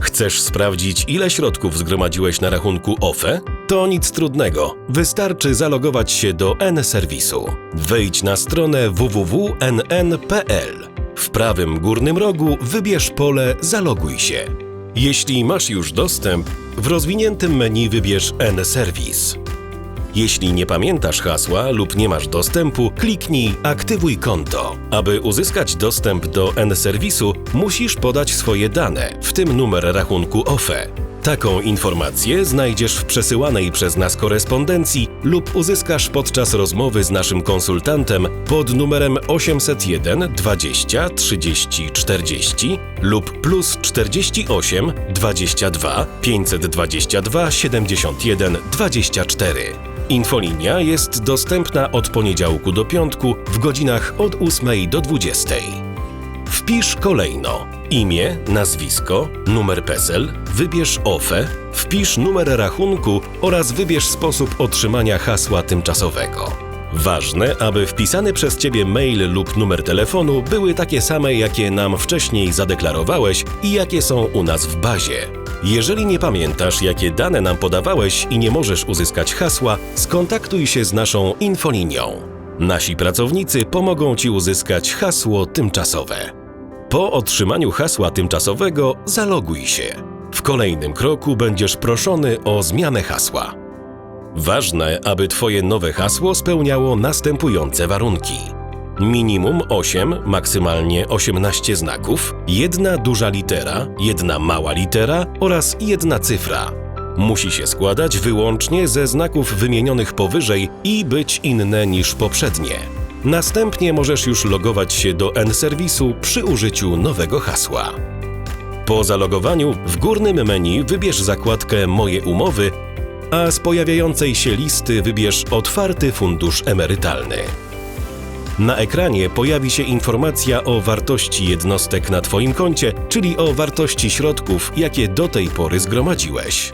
Chcesz sprawdzić, ile środków zgromadziłeś na rachunku OFE? To nic trudnego. Wystarczy zalogować się do N-serwisu. Wejdź na stronę www.nn.pl. W prawym górnym rogu wybierz pole Zaloguj się. Jeśli masz już dostęp, w rozwiniętym menu wybierz N-serwis. Jeśli nie pamiętasz hasła lub nie masz dostępu, kliknij Aktywuj konto. Aby uzyskać dostęp do N-serwisu, musisz podać swoje dane, w tym numer rachunku OFE. Taką informację znajdziesz w przesyłanej przez nas korespondencji lub uzyskasz podczas rozmowy z naszym konsultantem pod numerem 801 20 30 40 lub plus 48 22 522 71 24. Infolinia jest dostępna od poniedziałku do piątku w godzinach od 8 do 20. Wpisz kolejno imię, nazwisko, numer PESEL, wybierz OFE, wpisz numer rachunku oraz wybierz sposób otrzymania hasła tymczasowego. Ważne, aby wpisany przez Ciebie mail lub numer telefonu były takie same, jakie nam wcześniej zadeklarowałeś i jakie są u nas w bazie. Jeżeli nie pamiętasz, jakie dane nam podawałeś i nie możesz uzyskać hasła, skontaktuj się z naszą infolinią. Nasi pracownicy pomogą Ci uzyskać hasło tymczasowe. Po otrzymaniu hasła tymczasowego zaloguj się. W kolejnym kroku będziesz proszony o zmianę hasła. Ważne, aby Twoje nowe hasło spełniało następujące warunki. Minimum 8, maksymalnie 18 znaków, jedna duża litera, jedna mała litera oraz jedna cyfra. Musi się składać wyłącznie ze znaków wymienionych powyżej i być inne niż poprzednie. Następnie możesz już logować się do N-serwisu przy użyciu nowego hasła. Po zalogowaniu w górnym menu wybierz zakładkę Moje umowy, a z pojawiającej się listy wybierz Otwarty Fundusz Emerytalny. Na ekranie pojawi się informacja o wartości jednostek na Twoim koncie, czyli o wartości środków, jakie do tej pory zgromadziłeś.